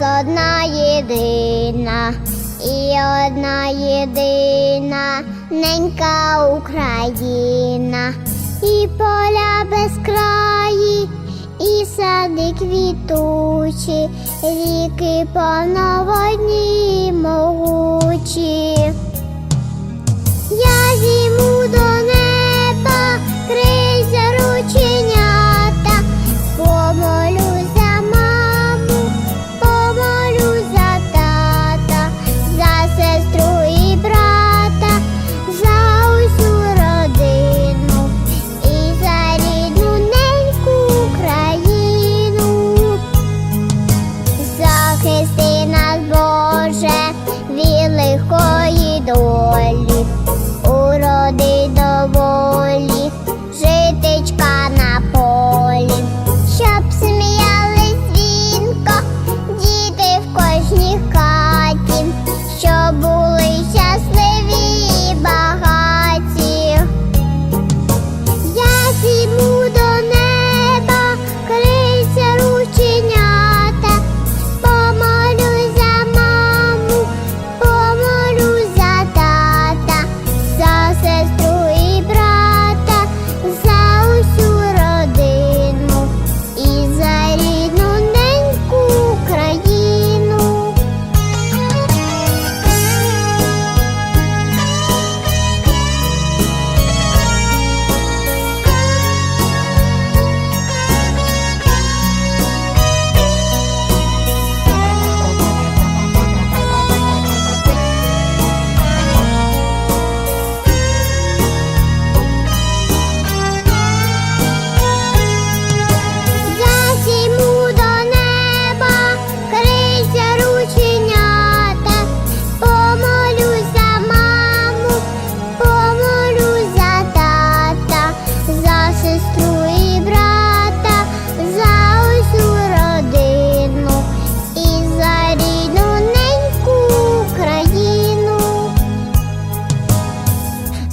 одна єдина і одна єдина ненька Україна, і поля безкраї, і сади квітучі, ріки повноводні могучі.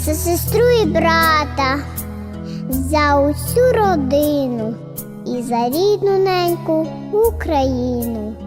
за сестру і брата, за усю родину і за рідну неньку Україну.